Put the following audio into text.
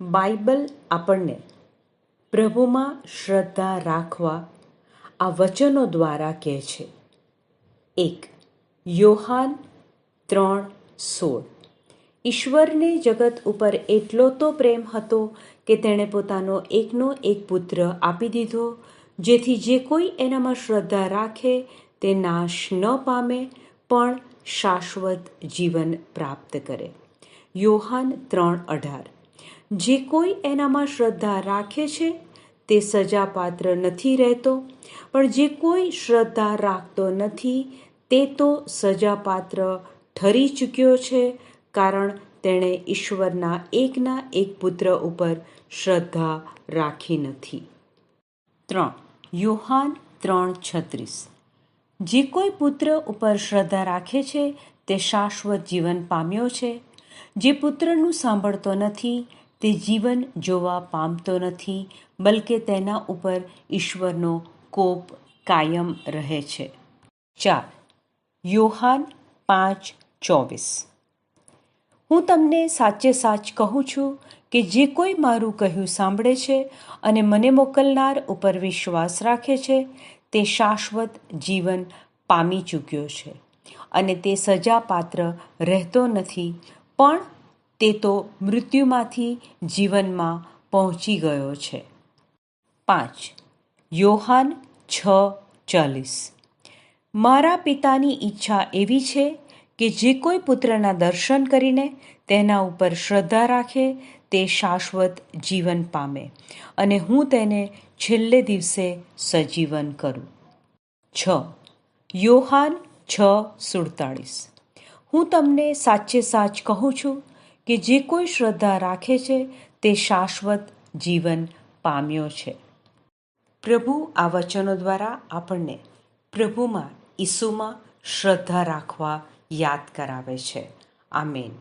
Bible આપણને પ્રભુમાં શ્રદ્ધા રાખવા આ વચનો દ્વારા કહે છે. એક, યોહાન ત્રણ સોળ. ઈશ્વરને જગત ઉપર એટલો તો પ્રેમ હતો કે તેણે પોતાનો એકનો એક પુત્ર આપી દીધો, જેથી જે કોઈ એનામાં શ્રદ્ધા રાખે તે નાશ ન પામે, પણ શાશ્વત જીવન પ્રાપ્ત કરે. યોહાન ત્રણ અઢાર. જે કોઈ એનામાં શ્રદ્ધા રાખે છે, તે સજાપાત્ર નથી રહેતો. પણ જે કોઈ શ્રદ્ધા રાખતો નથી, તે તો સજાપાત્ર ઠરી ચૂક્યો છે, કારણ તેણે ઈશ્વરના એકના એક પુત્ર ઉપર શ્રદ્ધા રાખી નથી. ત્રણ. યોહાન ત્રણ છત્રીસ. જે કોઈ પુત્ર ઉપર શ્રદ્ધા રાખે છે, તે શાશ્વત જીવન પામ્યો છે. જે પુત્રનું સાંભળતો નથી તે જીવન જોવા પામતો નથી, બલકે તેના ઉપર ઈશ્વરનો કોપ કાયમ રહે છે. ચાર, યોહાન પાંચ ચોવીસ. હું તમને સાચે સાચ કહું છું કે જે કોઈ મારું કહ્યું સાંભળે છે અને મને મોકલનાર ઉપર વિશ્વાસ રાખે છે, તે શાશ્વત જીવન પામી ચૂક્યો છે અને તે સજાપાત્ર રહેતો નથી, પણ તે તો મૃત્યુમાંથી જીવનમાં પહોંચી ગયો છે. પાંચ. યોહાન છ ચાલીસ. મારા પિતાની ઈચ્છા એવી છે કે જે કોઈ પુત્રના દર્શન કરીને તેના ઉપર શ્રદ્ધા રાખે, તે શાશ્વત જીવન પામે અને હું તેને છેલ્લે દિવસે સજીવન કરું. છ. યોહાન છ સુડતાળીસ. હું તમને સાચે સાચ કહું છું કે જે કોઈ શ્રદ્ધા રાખે છે, તે શાશ્વત જીવન પામ્યો છે. પ્રભુ આ વચનો દ્વારા આપણને પ્રભુમાં ઈસુમાં શ્રદ્ધા રાખવા યાદ કરાવે છે. આમેન.